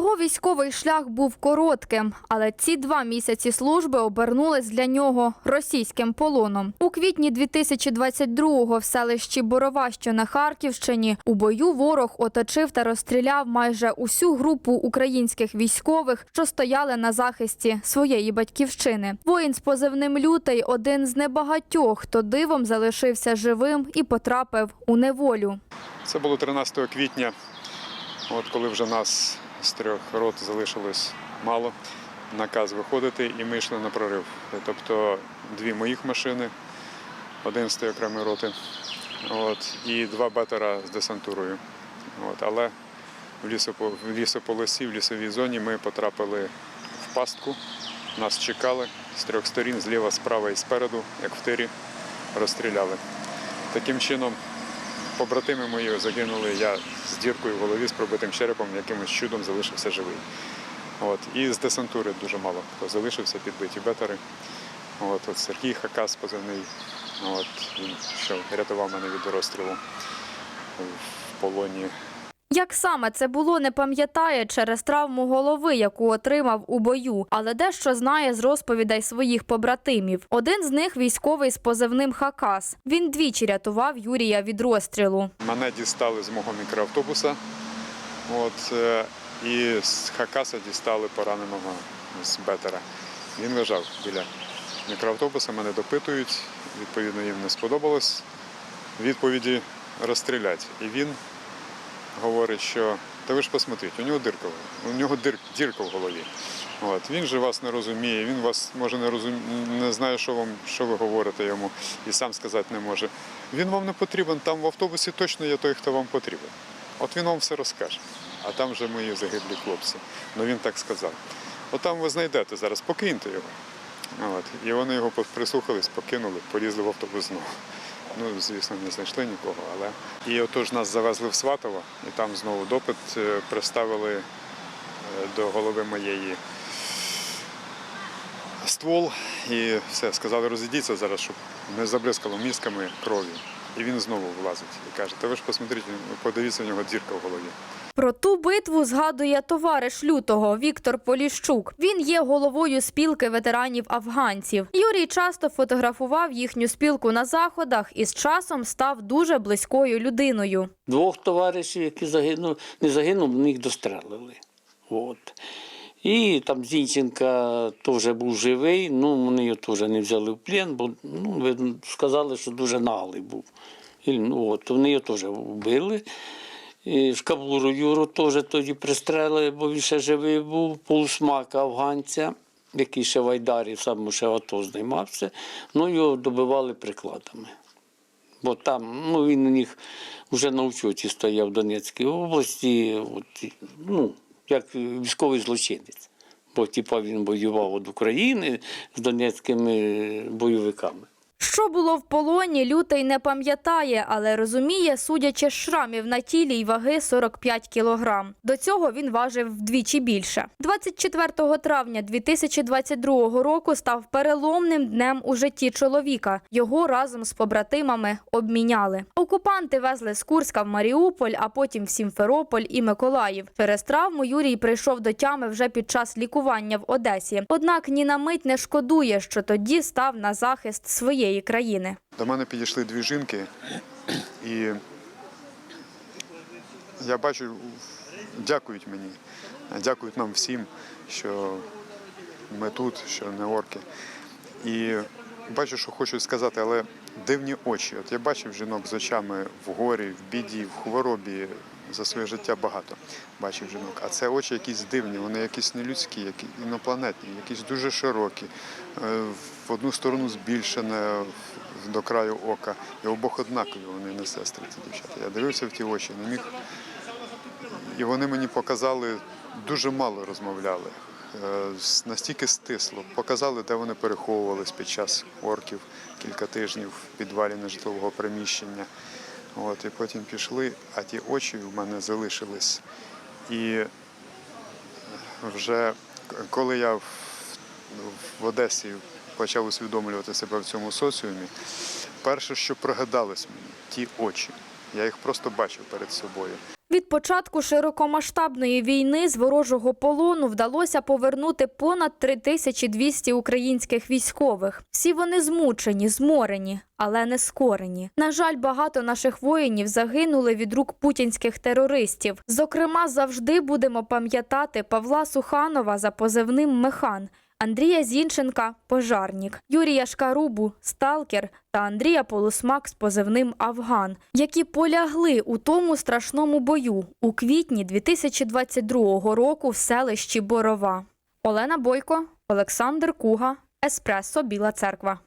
Його військовий шлях був коротким, але ці два місяці служби обернулись для нього російським полоном. У квітні 2022-го в селищі Борова, що на Харківщині, у бою ворог оточив та розстріляв майже усю групу українських військових, що стояли на захисті своєї батьківщини. Воїн з позивним Лютий один з небагатьох, хто дивом залишився живим і потрапив у неволю. Це було 13 квітня, от коли вже нас з трьох рот залишилось мало. Наказ виходити, і ми йшли на прорив. Тобто дві моїх машини, 11 окремої роти, от, і два бетера з десантурою. От, але в, лісопо, в лісополосі, в лісовій зоні ми потрапили в пастку. Нас чекали з трьох сторін, зліва, справа і спереду, як в тирі, розстріляли. Таким чином, побратими мої загинули, я з діркою в голові, з пробитим черепом, якимось чудом залишився живий. От. І з десантури дуже мало хто залишився, підбиті бетери. От, от Сергій Хакас позивний, от, він що рятував мене від розстрілу в полоні. Як саме це було, не пам'ятає через травму голови, яку отримав у бою, але дещо знає з розповідей своїх побратимів. Один з них військовий з позивним Хакас. Він двічі рятував Юрія від розстрілу. Мене дістали з мого мікроавтобуса. От, е, і з Хакаса дістали пораненого з бетера. Він лежав біля мікроавтобуса, мене допитують. Відповідно, їм не сподобалось відповіді розстріляти. І він говорить, що та ви ж посмотрите, у нього дирка, у нього дир, дірка в голові. От. Він же вас не розуміє, він вас може не розум... не знає, що вам що ви говорите йому, і сам сказати не може. Він вам не потрібен, там в автобусі точно є той, хто вам потрібен. От він вам все розкаже. А там вже мої загиблі хлопці. Ну він так сказав. От там ви знайдете зараз, покиньте його. От. І вони його прислухались, покинули, полізли в автобус знову. Ну, звісно, не знайшли нікого, але. І отож нас завезли в Сватово, і там знову допит е, приставили е, до голови моєї ствол і все, сказали, розійдіться зараз, щоб не забризкало мізками крові. І він знову влазить і каже, та ви ж посмотрите, подивіться, у нього дірка в голові. Про ту битву згадує товариш лютого Віктор Поліщук. Він є головою спілки ветеранів афганців. Юрій часто фотографував їхню спілку на заходах і з часом став дуже близькою людиною. Двох товаришів, які загинули, не загинули, їх дострелили. От. І там Зінченка теж був живий, ну вони його теж не взяли в плен, бо ну, сказали, що дуже наглий був. І, ну, от, вони його теж вбили. І Шкабуру Юру теж тоді пристрелили, бо він ще живий був, полусмака афганця, який ще в Айдарі, сам ще АТО займався, ну його добивали прикладами. Бо там ну, він у них вже на учоті стояв в Донецькій області, от, ну, як військовий злочинець. Бо типу, він воював від України з донецькими бойовиками. Що було в полоні, лютий не пам'ятає, але розуміє, судячи з шрамів на тілі й ваги 45 кілограм. До цього він важив вдвічі більше. 24 травня 2022 року став переломним днем у житті чоловіка. Його разом з побратимами обміняли. Окупанти везли з Курська в Маріуполь, а потім в Сімферополь і Миколаїв. Через травму Юрій прийшов до тями вже під час лікування в Одесі. Однак ні на мить не шкодує, що тоді став на захист своєї країни. До мене підійшли дві жінки, і я бачу, дякують мені, дякують нам всім, що ми тут, що не орки. І бачу, що хочуть сказати, але дивні очі. От я бачив жінок з очами в горі, в біді, в хворобі. За своє життя багато бачив жінок. А це очі якісь дивні, вони якісь нелюдські, які інопланетні, якісь дуже широкі, е, в одну сторону збільшене до краю ока. І обох однакові вони не сестри, ці дівчата. Я дивився в ті очі, не міг. І вони мені показали, дуже мало розмовляли, е, настільки стисло. Показали, де вони переховувались під час орків кілька тижнів в підвалі нежитлового приміщення. От, і потім пішли, а ті очі в мене залишились. І вже коли я в, в Одесі почав усвідомлювати себе в цьому соціумі, перше, що пригадалось мені, ті очі. Я їх просто бачив перед собою. Від початку широкомасштабної війни з ворожого полону вдалося повернути понад 3200 українських військових. Всі вони змучені, зморені, але не скорені. На жаль, багато наших воїнів загинули від рук путінських терористів. Зокрема, завжди будемо пам'ятати Павла Суханова за позивним Механ. Андрія Зінченка пожарник, Юрія Шкарубу сталкер та Андрія Полусмак з позивним Афган, які полягли у тому страшному бою у квітні 2022 року в селищі Борова. Олена Бойко, Олександр Куга, Еспресо Біла Церква.